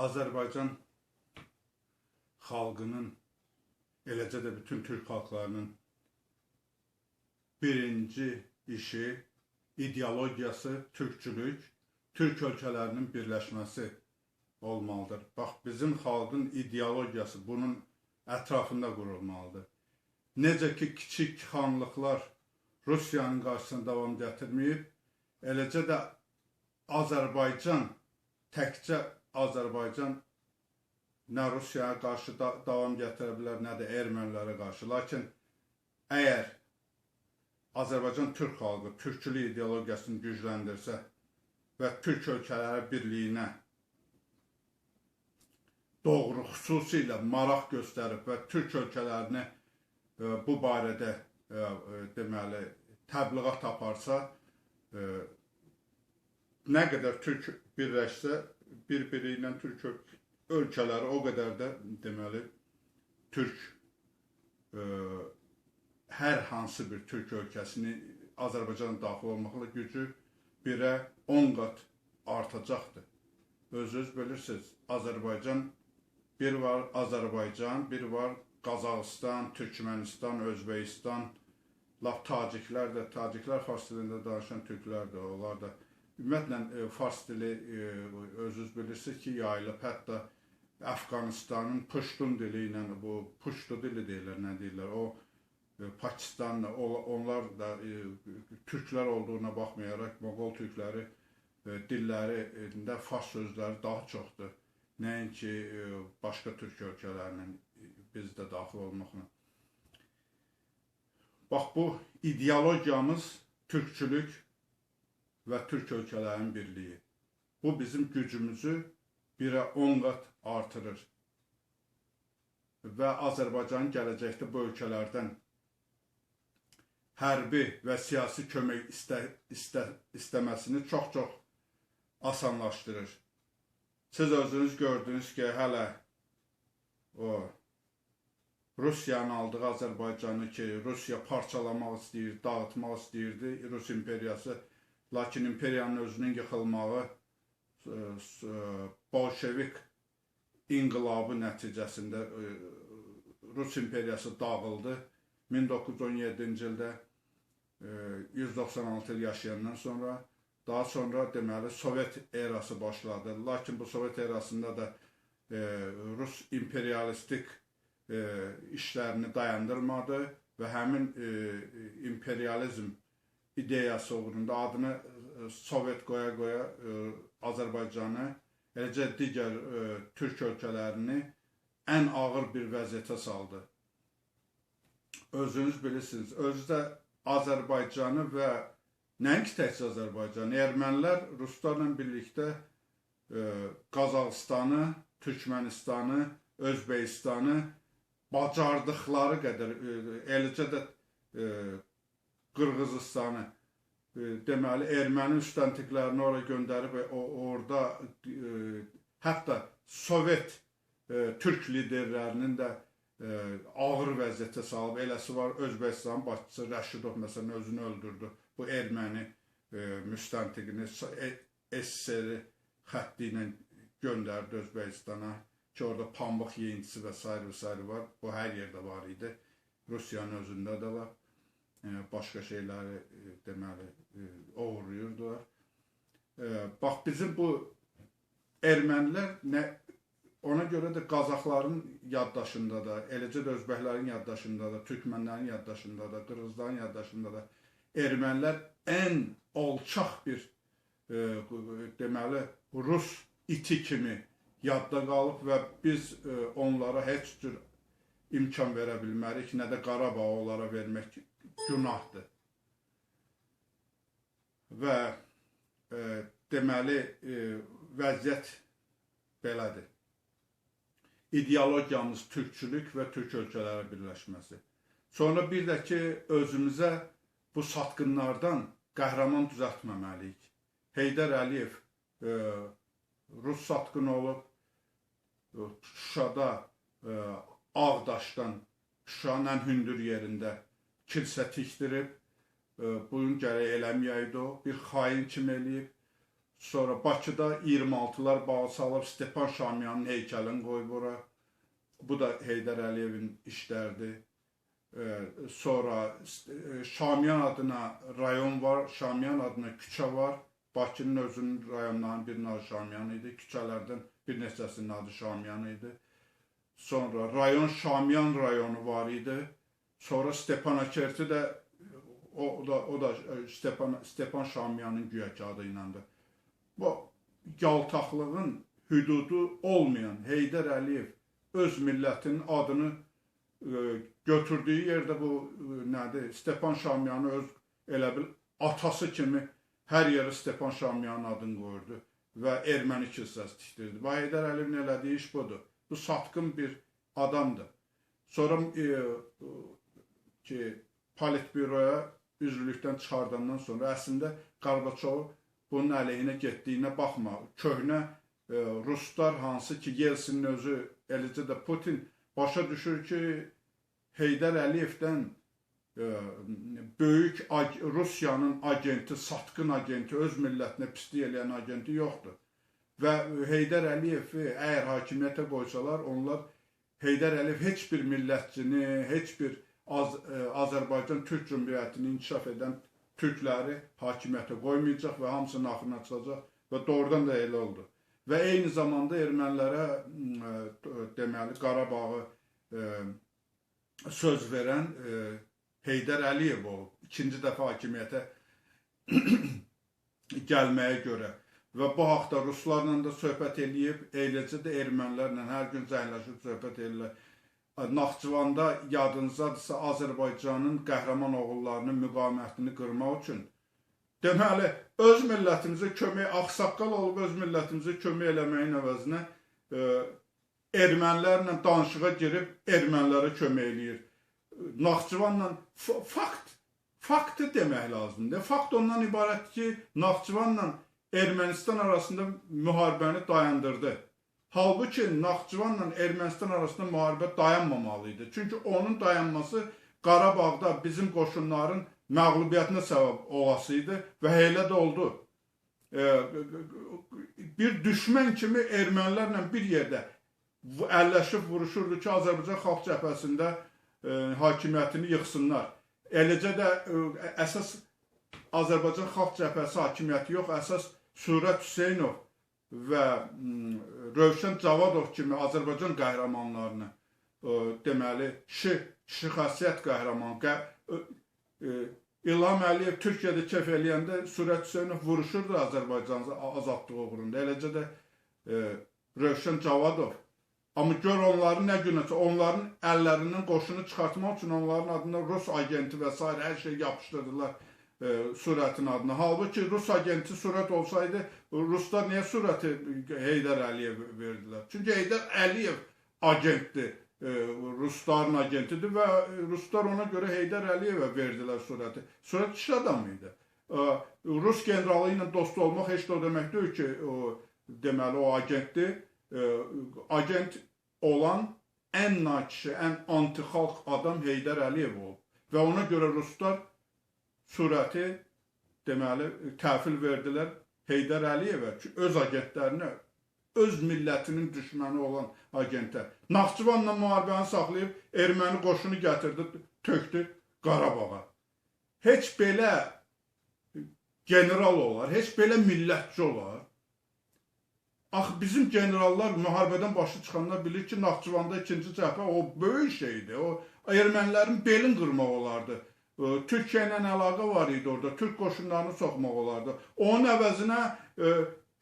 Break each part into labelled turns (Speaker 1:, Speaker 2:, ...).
Speaker 1: Azərbaycan xalqının, eləcə də bütün türk xalqlarının birinci işi, ideologiyası türkçülük, türk ölkələrinin birləşməsi olmalıdır. Bax, bizim xalqın ideologiyası bunun ətrafında qurulmalıdır. Necə ki, kiçik xanlıqlar Rusiyanın qarşısında davam gətirməyib, eləcə də Azərbaycan, təkcə Azərbaycan nə Rusiyaya qarşı da davam gətirə bilər, nə də ermənilərə qarşı. Lakin əgər Azərbaycan türk xalqı türkçülük ideologiyasını gücləndirsə və türk ölkələri birliyinə doğru xüsusilə maraq göstərib və türk ölkələrini e, bu barədə e, e, deməli təbliğat aparsa, nə qədər türk birləşsə, bir-biri ilə türk ölkələri o qədər də deməli türk ə, hər hansı bir türk ölkəsini Azərbaycan daxil olmaqla gücü 1-ə 10 qat artacaqdır. Özünüz bilirsiniz, Azərbaycan bir var Azərbaycan, bir var Qazaxıstan, Türkmənistan, Özbəkistan, lap taciklər də, taciklər fars dilində danışan türklər də, onlar da ümumiyyətlə e, fars dili e, özünüz bilirsiniz ki, yayılıb, hətta Əfqanistanın puştun dili ilə bu puştu dili deyirlər, nə deyirlər, o e, Pakistanla onlar da e, türklər olduğuna baxmayaraq Moğol türkləri e, dillərində fars sözləri daha çoxdur. Nəinki e, başqa türk ölkələrinin e, biz də daxil olmaqla. Bax bu ideologiyamız türkçülük və türk ölkələrinin birliyi. Bu bizim gücümüzü 1-ə 10 qat artırır. Və Azərbaycan gələcəkdə bu ölkələrdən hərbi və siyasi kömək istə, istə, istəməsini çox-çox asanlaşdırır. Siz özünüz gördünüz ki, hələ o Rusiyanın aldığı Azərbaycanı ki, Rusiya parçalamaq istəyir, dağıtmaq istəyirdi, Rus imperiyası, lakin imperiyanın özünün yıxılmağı bolşevik inqilabı nəticəsində e, Rus imperiyası dağıldı. 1917-ci ildə 196 e, il yaşayandan sonra daha sonra deməli Sovet erası başladı. Lakin bu Sovet erasında da e, Rus imperialistik işlərini dayandırmadı və həmin imperializm ideyası uğrunda adını Sovet qoya-qoya Azərbaycanı, eləcə digər ə, e, türk ölkələrini ən ağır bir vəziyyətə saldı. Özünüz bilirsiniz, özü də Azərbaycanı və nəinki təkcə Azərbaycanı, ermənilər ruslarla birlikdə ə, e, Qazaxıstanı, Türkmənistanı, Özbəkistanı bacardıqları qədər, e, eləcə də ə, Qırğızıstanı E, deməli erməni müstəntiqlərini ora göndərib o orada e, hətta Sovet e, türk liderlərinin də e, ağır vəziyyətə salıb. Eləsi var Özbəkistan başçısı Rəşidov məsələn özünü öldürdü. Bu erməni e, müstəntiqini e, SSR xətti ilə göndərdi Özbəkistana ki, orada pambıq yeyintisi və s. və s. var. Bu hər yerdə var idi. Rusiyanın özündə də var başqa şeyləri e, deməli e, oğurlayırdılar. Bax bizim bu ermənilər nə ona görə də Qazaxların yaddaşında da, eləcə də özbəklərin yaddaşında da, türkmənlərin yaddaşında da, qırğızların yaddaşında da ermənilər ən alçaq bir e, deməli rus iti kimi yadda qalıb və biz e, onlara heç cür imkan verə bilmərik, nə də Qarabağı onlara vermək günahdır. Və e, deməli e, vəziyyət belədir. İdeologiyamız türkçülük və türk ölkələri birləşməsi. Sonra bir də ki, özümüzə bu satqınlardan qəhrəman düzəltməməliyik. Heydər Əliyev e, Rus satqını olub, Şuşada, e, Ağdaşdan, Şuşanın hündür yerində kilsə tikdirib, e, bunun gərək eləməyəydi o, bir xain kimi eləyib. Sonra Bakıda 26-lar bağı salıb Stepan Şamyanın heykəlini qoyub ora. Bu da Heydər Əliyevin işləridir. Ee, Sonra e, Şamyan adına rayon var, Şamyan adına küçə var. Bakının özünün rayonlarının birinin adı Şamyan idi. Küçələrdən bir neçəsinin adı Şamyan idi. Sonra rayon Şamyan rayonu var idi. Sonra Stepanakerti də o da o da e, Stepan Stepan Şamyanın güya adı iləndir. Bu yaltaqlığın hüdudu olmayan Heydər Əliyev öz millətinin adını e, götürdüyü yerdə bu e, nədir? Stepan Şamyanı öz elə bil atası kimi hər yerə Stepan Şamyanın adını qoyurdu və erməni kilsəsi tikdirdi. Və Heydər Əliyevin elədiyi iş budur. Bu satqın bir adamdır. Sonra e, ki politbüroya üzvlükdən çıxardandan sonra əslində Qarbaçov bunun əleyhinə getdiyinə baxma. Köhnə e, ruslar hansı ki Yelsinin özü, eləcə də Putin başa düşür ki Heydər Əliyevdən e, böyük ag Rusiyanın agenti, satqın agenti, öz millətinə pislik eləyən agenti yoxdur. Və Heydər Əliyevi əgər hakimiyyətə qoysalar, onlar Heydər Əliyev heç bir millətçini, heç bir Az ə, Azərbaycan Türk Cümhuriyyətini inkişaf edən türkləri hakimiyyətə qoymayacaq və hamısının axırına çıxacaq və doğrudan da elə oldu. Və eyni zamanda ermənilərə ə, deməli Qarabağı ə, söz verən ə, Heydər Əliyev olub. İkinci dəfə hakimiyyətə gəlməyə görə və bu haqda ruslarla da söhbət eləyib, eləcə də ermənilərlə hər gün zəngləşib söhbət edirlər. Naxçıvanda yadınızdadırsa Azərbaycanın qəhrəman oğullarının müqavimətini qırmaq üçün deməli öz millətimizə kömək ağsaqqal olub öz millətimizə kömək eləməyin əvəzinə e, ermənilərlə danışığa girib ermənilərə kömək eləyir. Naxçıvanla fakt faktı demək lazımdır. Fakt ondan ibarətdir ki, Naxçıvanla Ermənistan arasında müharibəni dayandırdı. Halbuki Naxçıvanla Ermənistan arasında müharibə dayanmamalı idi. Çünki onun dayanması Qarabağda bizim qoşunların məğlubiyyətinə səbəb olası idi və elə də oldu. Bir düşmən kimi ermənilərlə bir yerdə əlləşib vuruşurdu ki, Azərbaycan Xalq Cəbhəsində hakimiyyətini yıxsınlar. Eləcə də əsas Azərbaycan Xalq Cəbhəsi hakimiyyəti yox, əsas Surət Hüseynov və Rövşən Cavadov kimi Azərbaycan qəhrəmanlarını ə, deməli şi, şi xasiyyət qəhrəman qə, ə, İlham Əliyev Türkiyədə kef eləyəndə Surət Hüseynov vuruşurdu Azərbaycan azadlığı uğrunda. Eləcə də ə, Rövşən Cavadov. Amma gör onların nə günəsə, onların əllərindən qoşunu çıxartmaq üçün onların adına Rus agenti və s. hər şey yapışdırdılar e, Surətin adına. Halbuki Rus agenti Surət olsaydı, Ruslar niyə Surəti Heydər Əliyev verdilər? Çünki Heydər Əliyev agentdir, e, Rusların agentidir və Ruslar ona görə Heydər Əliyevə verdilər Surəti. Surət iş adamı idi. E, Rus generalı ilə dost olmaq heç də o demək deyil ki, o, deməli o agentdir. Agent olan ən nakişi, ən antixalq adam Heydər Əliyev olub. Və ona görə Ruslar surəti deməli təhvil verdilər Heydər Əliyevə ki, öz agentlərinə, öz millətinin düşməni olan agentə. Naxçıvanla müharibəni saxlayıb erməni qoşunu gətirdi, tökdü Qarabağa. Heç belə general olar, heç belə millətçi olar. Axı bizim generallar müharibədən başı çıxanlar bilir ki, Naxçıvanda ikinci cəbhə o böyük şeydir. O ermənilərin belin qırmaq olardı. Türkiyə ilə əlaqə var idi orada. Türk qoşunlarını soxmaq olardı. Onun əvəzinə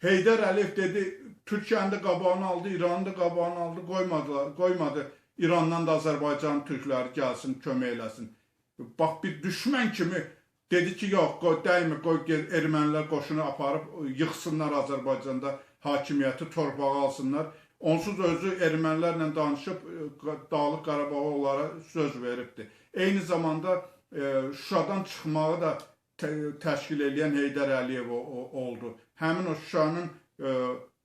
Speaker 1: Heydər Əliyev dedi, Türkiyənin də qabağını aldı, İranın da qabağını aldı, qoymadılar, qoymadı. İrandan da Azərbaycan türkləri gəlsin, kömək eləsin. Bax bir düşmən kimi dedi ki, yox, qoy dəymə, qoy ermənilər qoşunu aparıb yıxsınlar Azərbaycanda hakimiyyəti torpağa alsınlar. Onsuz özü ermənilərlə danışıb Dağlıq Qarabağa onlara söz veribdi. Eyni zamanda Şuşadan çıxmağı da təşkil edən Heydər Əliyev oldu. Həmin o Şuşanın e,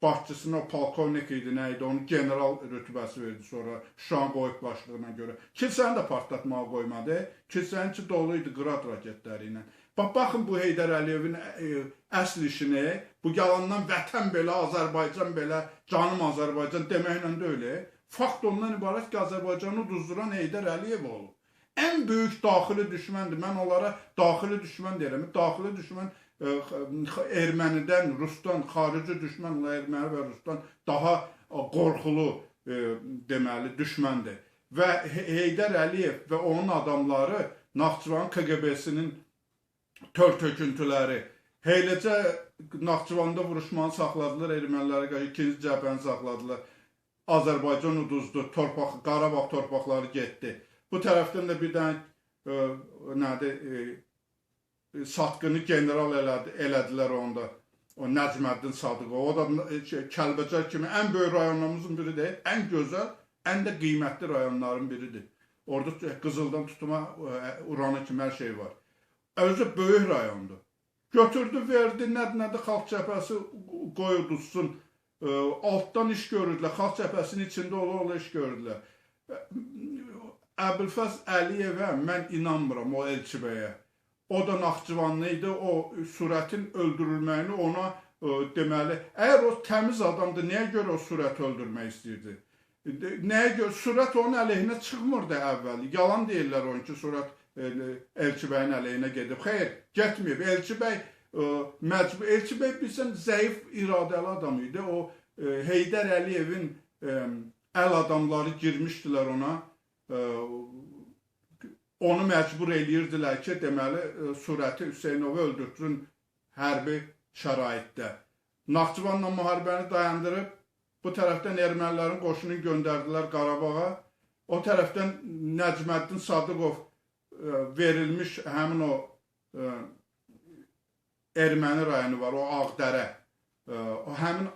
Speaker 1: başçısına polkovnik idi, nə idi, onu general rütbəsi verdi sonra Şuşanın qoyub başlığına görə. Kilsəni də partlatmağa qoymadı. Kilsənin içi dolu idi qrad raketləri ilə. Bax baxın bu Heydər Əliyevin ə, əsl işini, bu yalandan vətən belə, Azərbaycan belə, canım Azərbaycan deməklə də elə. Fakt ondan ibarət ki, Azərbaycanı uduzduran Heydər Əliyev olub. Ən böyük daxili düşməndir. Mən onlara daxili düşmən deyirəm. Daxili düşmən ə, x- ermənidən, rusdan, xarici düşmən, erməni və rusdan daha ə, qorxulu ə, deməli düşməndir. Və He- Heydər Əliyev və onun adamları Naxçıvan KQB-sinin tör töküntüləri Heyləcə Naxçıvanda vuruşmanı saxladılar, ermənilərə qarşı ikinci cəbhəni saxladılar. Azərbaycan uduzdu, torpaq, Qarabağ torpaqları getdi. Bu tərəfdən də bir dənə nədir, ə, ə, satqını general elədi, elədilər onda. O Nəcməddin Sadıqov. O da ə, şey, Kəlbəcər kimi ən böyük rayonlarımızın biridir. Ən gözəl, ən də qiymətli rayonların biridir. Orada qızıldan tutuma, urana kimi hər şey var. Özü böyük rayondur. Götürdü, verdi, nədir, nədir, xalq cəbhəsi. Ə, altdan iş görürdülər. Xalq cəbhəsinin içində ola-ola iş görürdülər. Əbülfəz Əliyevə mən inanmıram o Elçibəyə. O da Naxçıvanlı idi. O Surətin öldürülməyini ona ə, deməli, əgər o təmiz adamdır, niyə görə o Surəti öldürmək istəyirdi? Nəyə görə Surət onun əleyhinə çıxmırdı əvvəl. Yalan deyirlər onun ki, Surət ə, Elçibəyin əleyhinə gedib. Xeyr, getməyib. Elçibəy ə, məcbur Elçibəy bilsən zəif iradəli adam idi. O ə, Heydər Əliyevin ə, əl adamları girmişdilər ona. Onu məcbur eləyirdilər ki, deməli ə, Surəti Hüseynovu öldürsün hərbi şəraitdə. Naxçıvanla müharibəni dayandırıb bu tərəfdən ermənilərin qoşunu göndərdilər Qarabağa. O tərəfdən Nəcməddin Sadıqov ə, verilmiş həmin o ə, erməni rayonu var, o Ağdərə. O həmin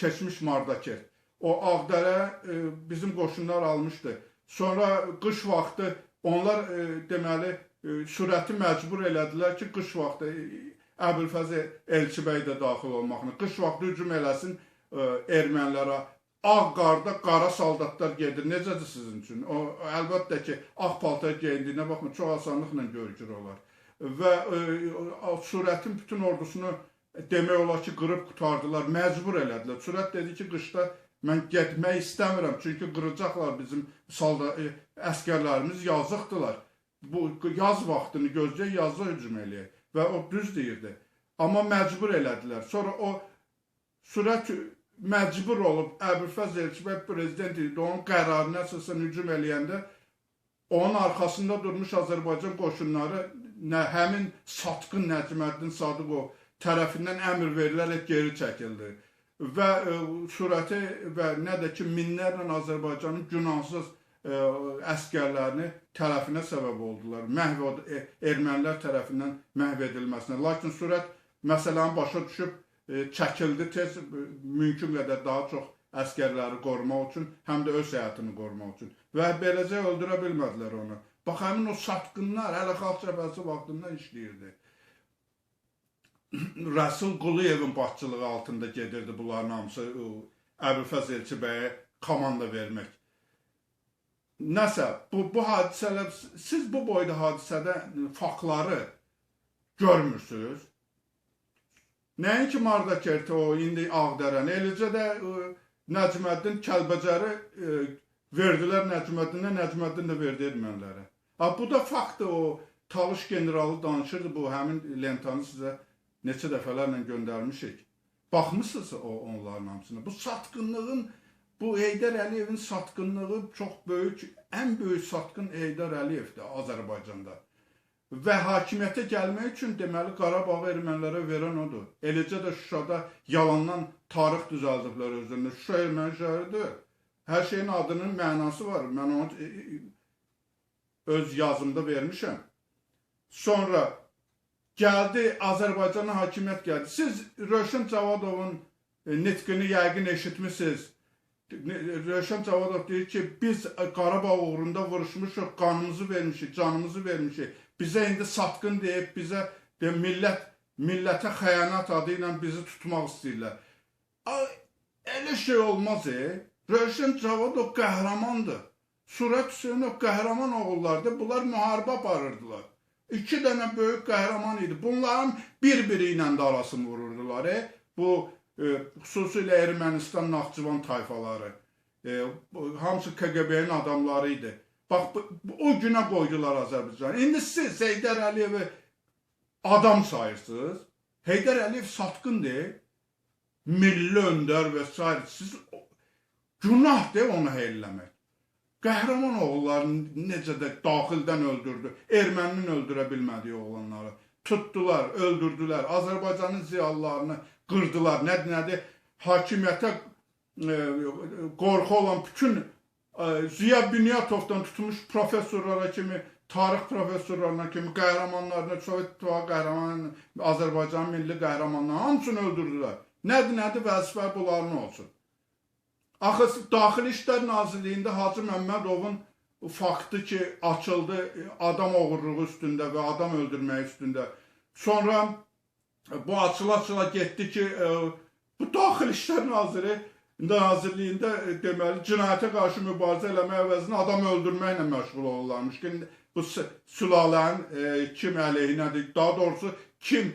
Speaker 1: keçmiş Mardakert. O Ağdərə bizim qoşunlar almışdı. Sonra qış vaxtı onlar ə, deməli ə, sürəti məcbur elədilər ki, qış vaxtı ə, Əbülfəz Elçibəy də daxil olmaqla qış vaxtı hücum eləsin ə, ermənilərə. Ağ qarda qara soldatlar gedir. Necədir sizin üçün? O əlbəttə ki, ağ paltar geyindiyinə baxma, çox asanlıqla görükür olar. Və ə, o Surətin bütün ordusunu demək olar ki, qırıb qutardılar, məcbur elədilər. Surət dedi ki, qışda mən getmək istəmirəm, çünki qıracaqlar bizim salda ə, əskərlərimiz yazıqdılar. Bu yaz vaxtını gözləyək, yazda hücum eləyək və o düz deyirdi. Amma məcbur elədilər. Sonra o Surət məcbur olub Əbülfəz Elçibəy prezident idi. Onun qərarına əsasən hücum eləyəndə onun arxasında durmuş Azərbaycan qoşunları nə həmin satqın Nəcməddin Sadıqov tərəfindən əmr verilərək geri çəkildi. Və ə, surəti və nə də ki minlərlə Azərbaycanın günahsız ə, əskərlərini tərəfinə səbəb oldular. Məhv e, ermənilər tərəfindən məhv edilməsinə. Lakin surət məsələni başa düşüb ə, çəkildi tez mümkün qədər daha çox əskərləri qorumaq üçün, həm də öz həyatını qorumaq üçün. Və beləcə öldürə bilmədilər onu. Bax həmin o satqınlar hələ xalq cəbhəsi vaxtından işləyirdi. Rəsul Quluyevin başçılığı altında gedirdi bunların hamısı Əbülfəz Elçibəyə komanda vermək. Nəsə, bu, bu hadisələr, siz bu boyda hadisədə faktları görmürsünüz. Nəinki Mardakerti o, indi Ağdərən, eləcə də ə, Nəcməddin Kəlbəcəri ə, verdilər Nəcməddinə, Nəcməddin də verdi ermənilərə. Ha, bu da faktdır o Talış generalı danışırdı bu həmin lentanı sizə neçə dəfələrlə göndərmişik. Baxmısınız o onların hamısına. Bu satqınlığın bu Heydər Əliyevin satqınlığı çox böyük, ən böyük satqın Heydər Əliyevdir Azərbaycanda. Və hakimiyyətə gəlmək üçün deməli Qarabağı ermənilərə verən odur. Eləcə də Şuşada yalandan tarix düzəldiblər özlərində. Şuşa erməni şəhəridir. Hər şeyin adının mənası var. Mən onu e, e, öz yazımda vermişəm. Sonra gəldi Azərbaycana hakimiyyət gəldi. Siz Rövşən Cavadovun e, nitqini yəqin eşitmisiniz. Rövşən Cavadov deyir ki, biz Qarabağ uğrunda vuruşmuşuq, qanımızı vermişik, canımızı vermişik. Bizə indi satqın deyib, bizə de, millət millətə xəyanət adı ilə bizi tutmaq istəyirlər. Elə şey olmaz e. Rövşən Cavadov qəhrəmandır. Surət Hüseynov qəhrəman oğullardır. Bunlar müharibə aparırdılar. İki dənə böyük qəhrəman idi. Bunların bir-biri ilə də arasını vururdular. E? Bu e, xüsusilə Ermənistan Naxçıvan tayfaları. E, hamısı KGB-nin adamları idi. Bax bu, o günə qoydular Azərbaycanı. İndi siz Heydər Əliyevi adam sayırsınız. Heydər Əliyev satqındır. Milli öndər və s. Siz günahdır onu heyləmək. Qəhrəman oğullarını necə də daxildən öldürdü. Erməninin öldürə bilmədiyi oğlanları tutdular, öldürdülər. Azərbaycanın ziyalılarını qırdılar. Nədir, nədir? Hakimiyyətə e, qorxu olan bütün e, Ziya Bünyatовdan tutmuş professorlara kimi, tarix professorlarına kimi, qəhrəmanlarına, Sovet İttifaqı qəhrəmanı, Azərbaycan milli qəhrəmanlarını hamısını öldürdülər. Nədir, nədir? Vəzifə bunların olsun. Axı Daxili İşlər Nazirliyində Hacı Məmmədovun faktı ki, açıldı adam oğurluğu üstündə və adam öldürməyi üstündə. Sonra e, bu açıla-açıla getdi ki, e, bu Daxili İşlər Naziri Nazirliyində e, deməli cinayətə qarşı mübarizə eləmək əvəzinə adam öldürməklə məşğul olurlarmış ki, bu sülalənin kim əleyhinədir, daha doğrusu kim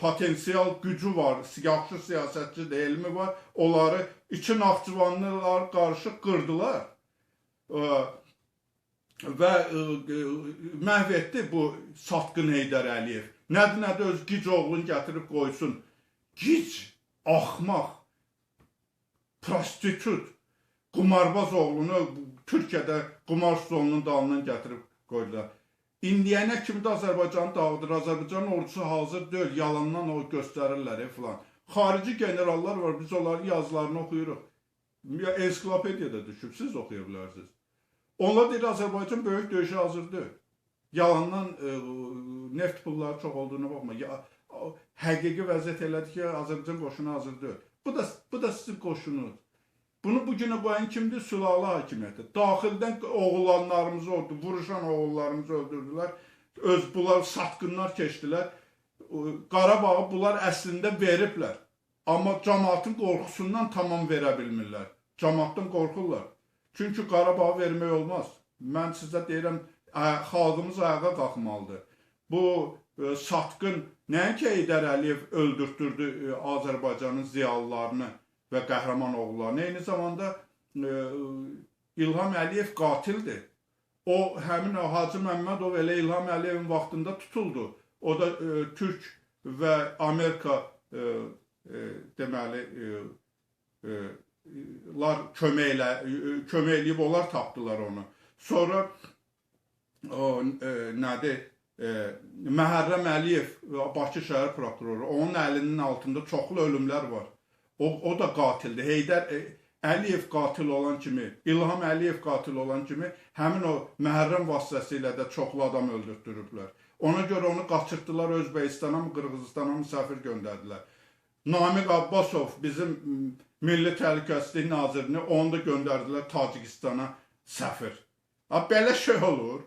Speaker 1: potensial gücü var, yaxşı siyasətçi də elmi var, onları iki Naxçıvanlılar qarşı qırdılar. Və məhv etdi bu satqın Heydər Əliyev. Nədir, nədir öz gic oğlunu gətirib qoysun. Gic, axmaq, prostitut, qumarbaz oğlunu Türkiyədə qumar stolunun dalından gətirib qoydular. İndiyənə kimi də Azərbaycanı dağıdır. Azərbaycan ordusu hazır deyil. Yalandan o göstərirlər e, filan. Xarici generallar var. Biz onların yazılarını oxuyuruq. Ya ensiklopediyada düşüb. Siz oxuya bilərsiniz. Onlar deyir Azərbaycan böyük döyüşə hazırdır. Yalandan e, neft pulları çox olduğuna baxma. Ya, həqiqi vəziyyət elədir ki, Azərbaycan qoşunu hazırdır. Bu da bu da sizin qoşununuz. Bunu bu günə qoyan kimdir? Sülalə hakimiyyəti. Daxildən oğullarımızı oldu, vuruşan oğullarımızı öldürdülər. Öz bunlar satqınlar keçdilər. Qarabağı bunlar əslində veriblər. Amma cəmaatın qorxusundan tamam verə bilmirlər. Cəmaatdan qorxurlar. Çünki Qarabağı vermək olmaz. Mən sizə deyirəm, xalqımız ayağa qalxmalıdır. Bu ə, satqın nəinki Heydər Əliyev öldürtdürdü ə, Azərbaycanın ziyalılarını, və qəhrəman oğullarını. Eyni zamanda e, İlham Əliyev qatildir. O həmin o Hacı Məmmədov elə İlham Əliyevin vaxtında tutuldu. O da e, Türk və Amerika e, e, deməli e, e, lar köməklə e, kömək eləyib onlar tapdılar onu. Sonra o e, nədir? E, Məhərrəm Əliyev Bakı şəhər prokuroru onun əlinin altında çoxlu ölümlər var. O, o da qatildir. Heydər e, Əliyev qatil olan kimi, İlham Əliyev qatil olan kimi həmin o Məhərrəm vasitəsilə də çoxlu adam öldürtdürüblər. Ona görə onu qaçırtdılar Özbəkistana mı, Qırğızstana mı səfir göndərdilər. Namiq Abbasov bizim Milli Təhlükəsizlik nazirini onu da göndərdilər Tacikistana səfir. Ha belə şey olur.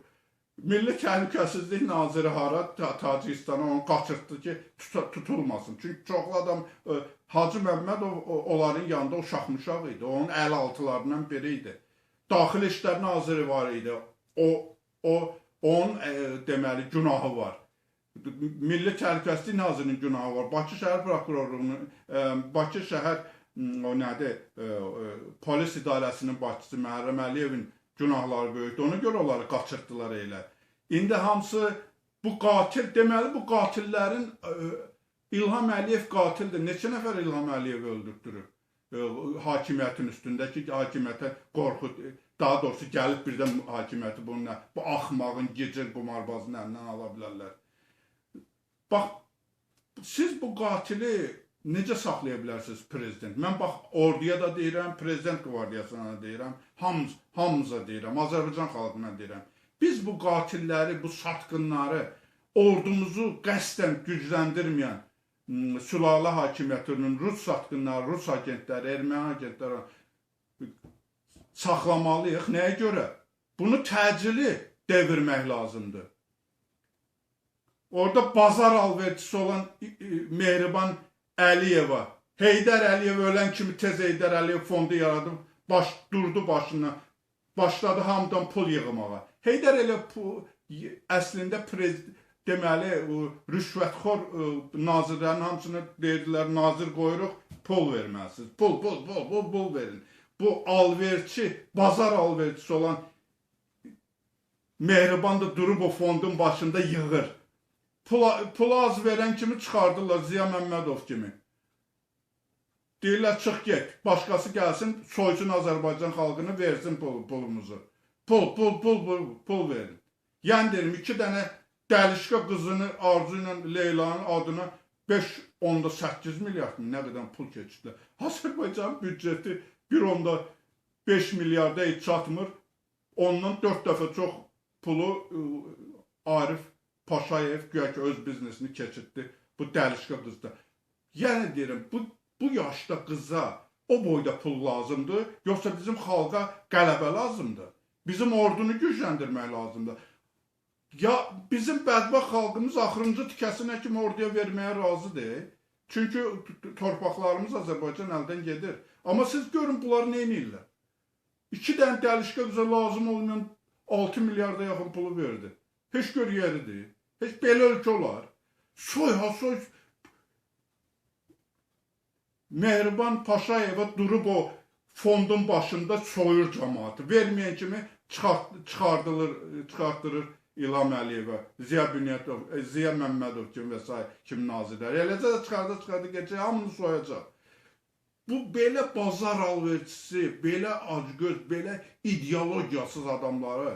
Speaker 1: Milli Təhlükəsizlik naziri hara Tacikistana onu qaçırtdı ki, tut tutulmasın. Çünki çoxlu adam ə, e, Hacı Məmmədov onların yanında uşaq-muşaq idi. Onun əl altılarından biri idi. Daxili İşlər naziri var idi. O o onun ə, e, deməli günahı var. Milli Təhlükəsizlik nazirinin günahı var. Bakı şəhər prokurorluğunun e, Bakı şəhər o nədir? Ə, polis idarəsinin başçısı Məhərrəm Əliyevin günahları böyükdür. Ona görə onları qaçırtdılar elə. İndi hamısı bu qatil, deməli bu qatillərin e, İlham Əliyev qatildir. Neçə nəfər İlham Əliyev öldürdürüb? E, hakimiyyətin üstündəki hakimiyyətə qorxu, daha doğrusu gəlib birdən hakimiyyəti bununla, bu axmağın, gecir qumarbazın əlindən ala bilərlər. Bax, siz bu qatili necə saxlaya bilərsiniz prezident? Mən bax orduya da deyirəm, prezident qvardiyasına da deyirəm, hamımız hamımıza deyirəm, Azərbaycan xalqına deyirəm. Biz bu qatilləri, bu satqınları ordumuzu qəsdən gücləndirməyən sülalə hakimiyyətinin rus satqınları, rus agentləri, erməni agentləri saxlamalıyıq. Nəyə görə? Bunu təcili devirmək lazımdır. Orada bazar alverçisi olan Mehriban Əliyeva. Heydər Əliyev ölən kimi tez Heydər Əliyev fondu yaradıb, baş durdu başına. Başladı hamıdan pul yığmağa. Heydər pul əslində prezident deməli rüşvətxor nazirlərin hamısını dedilər, nazir qoyuruq, pul verməlisiniz. Pul, pul, pul, pul, pul verin. Bu alverçi, bazar alverçisi olan Mehriban da durub o fondun başında yığır. Pula, pula az verən kimi çıxardırlar Ziya Məmmədov kimi. Deyirlər çıx get, başqası gəlsin, soysun Azərbaycan xalqını versin pul, pulumuzu. Pul, pul, pul, pul, pul verin. Yəni deyirəm, iki dənə dəlişqə qızını Arzu ilə Leylanın adına 5.8 milyard mı, nə qədər pul keçdilər. Azərbaycan büdceti 1.5 milyarda heç çatmır. Ondan 4 dəfə çox pulu ıı, Arif Paşayev güya ki öz biznesini keçirtdi bu dəlişqə qızda. Yəni deyirəm, bu bu yaşda qıza o boyda pul lazımdır, yoxsa bizim xalqa qələbə lazımdır? Bizim ordunu gücləndirmək lazımdır. Ya bizim bədbəxt xalqımız axırıncı tikəsinə kimi orduya verməyə razıdır. Çünki torpaqlarımız Azərbaycan əldən gedir. Amma siz görün bunlar nə edirlər? 2 dənə dəlişqə qıza lazım olmayan 6 milyarda yaxın pulu verdi. Heç gör yeridir. Heç belə ölkə olar. Soy ha soy Mehriban Paşayeva durub o fondun başında soyur cəmaatı. Verməyən kimi çıxart, çıxardılır, çıxartdırır İlham Əliyevə, Ziya Bünyatov, e, Ziya Məmmədov kimi və s. kimi nazirlər. Eləcə də çıxarda çıxarda geçəcək, hamını soyacaq. Bu belə bazar alverçisi, belə acgöz, belə ideologiyasız adamları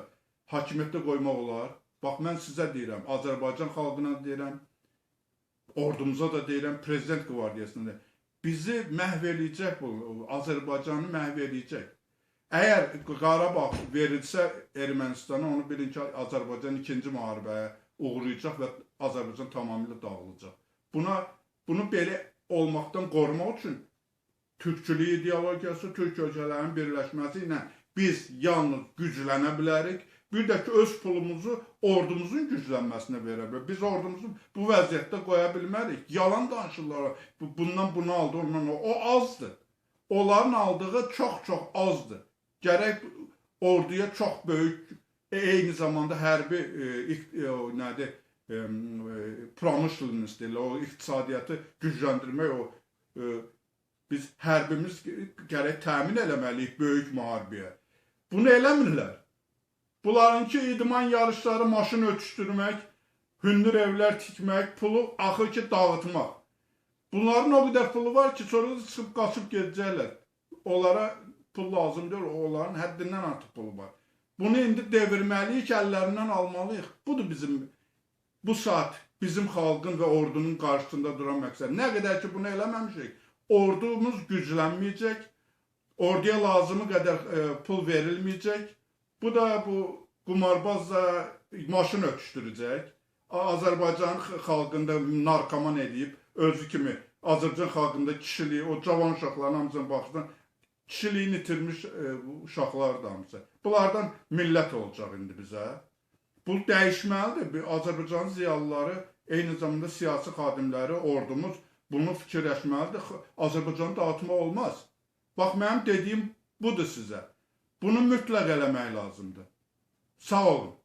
Speaker 1: hakimiyyətdə qoymaq olar. Bax mən sizə deyirəm, Azərbaycan xalqına deyirəm, ordumuza da deyirəm, prezident qvardiyasına da bizi məhv eləyəcək bu, Azərbaycanı məhv eləyəcək. Əgər Qarabağ verilsə Ermənistana, onu bilin ki, Azərbaycan ikinci müharibəyə uğrayacaq və Azərbaycan tamamilə dağılacaq. Buna bunu belə olmaqdan qorumaq üçün türkçülük ideologiyası, türk ölkələrinin birləşməsi ilə biz yalnız güclənə bilərik bir də ki, öz pulumuzu ordumuzun güclənməsinə verə bilər. Biz ordumuzu bu vəziyyətdə qoya bilmərik. Yalan danışırlar, bundan bunu aldı, ondan o. O azdır. Onların aldığı çox-çox azdır. Gərək orduya çox böyük, e, eyni zamanda hərbi, e, e, o, nədir, e, e, promotionist deyil, o iqtisadiyyatı gücləndirmək, o e, biz hərbimiz gərək təmin eləməliyik böyük müharibəyə. Bunu eləmirlər. Bunlarınki idman yarışları, maşın ötüşdürmək, hündür evlər tikmək, pulu axır ki dağıtmaq. Bunların o qədər pulu var ki, sonra çıxıb qaçıb gedəcəklər. Onlara pul lazım deyil, onların həddindən artıq pulu var. Bunu indi devirməliyik, əllərindən almalıyıq. Budur bizim bu saat bizim xalqın və ordunun qarşısında duran məqsəd. Nə qədər ki bunu eləməmişik, ordumuz güclənməyəcək, orduya lazımı qədər e, pul verilməyəcək. Bu da bu qumarbazla maşın ötüşdürəcək. Azərbaycan xalqında narkoman edib, özü kimi Azərbaycan xalqında kişiliyi, o cavan uşaqların hamısına baxsan, kişiliyini itirmiş e, uşaqlar da hamısı. Bunlardan millət olacaq indi bizə. Bu dəyişməlidir. Azərbaycan ziyalıları, eyni zamanda siyasi xadimləri, ordumuz bunu fikirləşməlidir. Azərbaycanı dağıtmaq olmaz. Bax mənim dediyim budur sizə. Bunu mütləq eləmək lazımdır. Sağ olun.